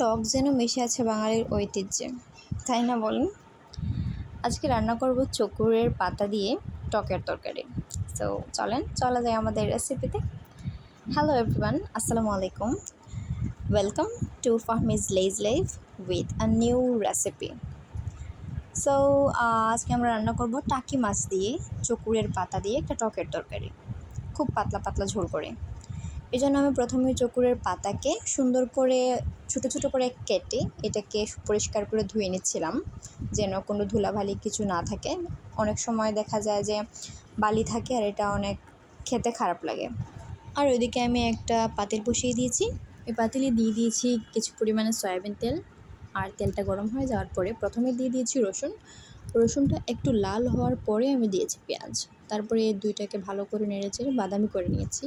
টক যেন মিশে আছে বাঙালির ঐতিহ্যে। তাই না বলুন? আজকে রান্না করব চকুরের পাতা দিয়ে টকের তরকারি। সো চলেন, চলা যায় আমাদের রেসিপিতে হ্যালো এভরিওয়ান আসসালামু আলাইকুম। ওয়েলকাম টু ফাহমিজ লেজ life with a new recipe so আজকে আমরা রান্না করব টাকি মাছ দিয়ে চকুরের পাতা দিয়ে একটা টকের তরকারি। খুব পাতলা পাতলা ঝোল করে। এই জন্য আমি প্রথমে চকুরের পাতাকে সুন্দর করে, ছোটো ছোটো করে কেটে এটাকে পরিষ্কার করে ধুয়ে নিচ্ছিলাম, যেন কোনো ধুলাবালি কিছু না থাকে। অনেক সময় দেখা যায় যে বালি থাকে আর এটা অনেক খেতে খারাপ লাগে। আর ওইদিকে আমি একটা পাতিল বসিয়ে দিয়েছি। এই পাতিলে দিয়ে দিয়েছি কিছু পরিমাণে সয়াবিন তেল আর তেলটা গরম হয়ে যাওয়ার পরে প্রথমে দিয়ে দিয়েছি রসুন। রসুনটা একটু লাল হওয়ার পরে আমি দিয়েছি পেঁয়াজ। তারপরে দুইটাকে ভালো করে নেড়েচে বাদামি করে নিয়েছি।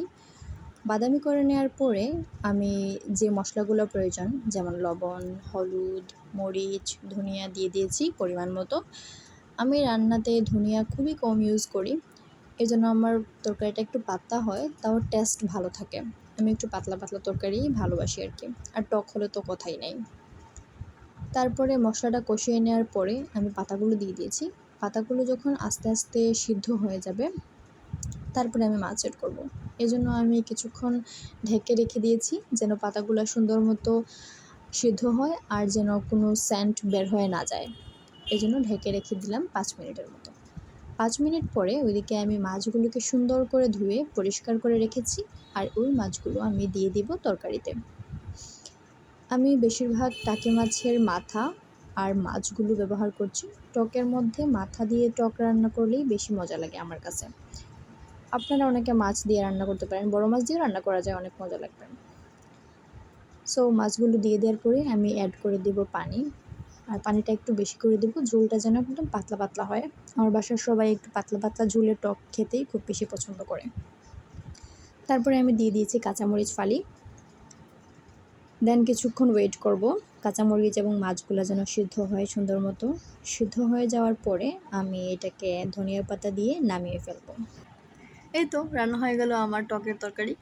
বাদামি করে নেওয়ার পরে আমি যে মশলাগুলো প্রয়োজন, যেমন লবণ, হলুদ, মরিচ, ধনিয়া দিয়ে দিয়েছি পরিমাণ মতো, আমি রান্নাতে ধনিয়া খুবই কম ইউজ করি। এই জন্য আমার তরকারিটা একটু পাতলা হয়, তাও টেস্ট ভালো থাকে। আমি একটু পাতলা পাতলা তরকারি ভালোবাসি আর কি আর টক হলে তো কথাই নেই। তারপরে মশলাটা কষিয়ে নেওয়ার পরে আমি পাতাগুলো দিয়ে দিয়েছি। পাতাগুলো যখন আস্তে আস্তে সিদ্ধ হয়ে যাবে, তারপরে আমি মাছ এড করব। এই জন্য আমি কিছুক্ষণ ঢেকে রেখে দিয়েছি যেন পাতাগুলো সুন্দর মতো সিদ্ধ হয় আর যেন কোনো স্যান্ট বের হয়ে না যায়। এই জন্য ঢেকে রেখে দিলাম পাঁচ মিনিটের মতো। পাঁচ মিনিট পরে ওইদিকে আমি মাছগুলোকে সুন্দর করে ধুয়ে পরিষ্কার করে রেখেছি আর ওই মাছগুলো আমি দিয়ে দিব তরকারিতে। আমি বেশিরভাগ টাকি মাছের মাথা আর মাছগুলো ব্যবহার করছি। টকের মধ্যে মাথা দিয়ে টক রান্না করলেই বেশি মজা লাগে আমার কাছে। আপনারা অনেকে মাছ দিয়ে রান্না করতে পারেন, বড় মাছ দিয়ে রান্না করা যায়, অনেক মজা লাগবে। সো মাছগুলো দিয়ে দেওয়ার পরে আমি অ্যাড করে দেব পানি। আর পানিটা একটু বেশি করে দেবো, ঝোলটা যেন একদম পাতলা পাতলা হয়। আমার বাসার সবাই একটু পাতলা পাতলা ঝোলের টক খেতেই খুব বেশি পছন্দ করে। তারপরে আমি দিয়ে দিয়েছি কাঁচামরিচ ফালি। দেন কিছুক্ষণ ওয়েট করব, কাঁচামরিচ এবং মাছগুলো যেন সিদ্ধ হয় সুন্দর মতো। সিদ্ধ হয়ে যাওয়ার পরে আমি এটাকে ধনিয়া পাতা দিয়ে নামিয়ে ফেলব। এই তো রান্না হয়ে গেল আমার টকের তরকারি।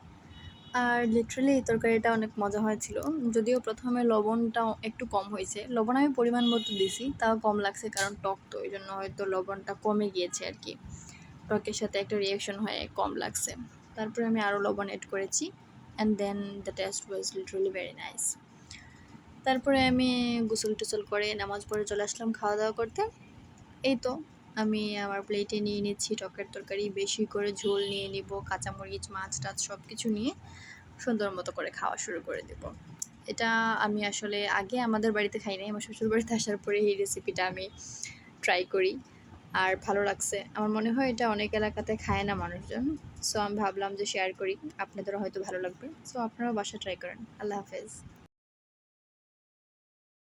আর লিটারালি এই তরকারিটা অনেক মজা হয়েছিল। যদিও প্রথমে লবণটা একটু কম হয়েছে। লবণ আমি পরিমাণ মতো দিছি, তাও কম লাগছে কারণ টক তো ওই জন্য হয়তো লবণটা কমে গিয়েছে আর কি। টকের সাথে একটা রিয়াকশন হয়ে কম লাগছে। তারপরে আমি আরও লবণ এড করেছি and then the taste was literally very nice তারপরে আমি গোসল টুসল করে নামাজ পড়ে চলে আসলাম খাওয়া দাওয়া করতে। এই তো আমি আমার প্লেটে নিয়ে নিচ্ছি, টকের তরকারি, বেশি করে ঝোল নিয়ে নিব, কাঁচামরিচ, মাছ টাছ সব কিছু নিয়ে সুন্দর মতো করে খাওয়া শুরু করে দেব। এটা আমি আসলে আগে আমাদের বাড়িতে খাই নাই, আমার শ্বশুর বাড়িতে আসার পরে এই রেসিপিটা আমি ট্রাই করি আর ভালো লাগছে। আমার মনে হয় এটা অনেক এলাকাতে খায় না মানুষজন সো আমি ভাবলাম যে শেয়ার করি, আপনাদেরও হয়তো ভালো লাগবে। সো আপনারাও বাসা ট্রাই করেন। আল্লাহ হাফেজ।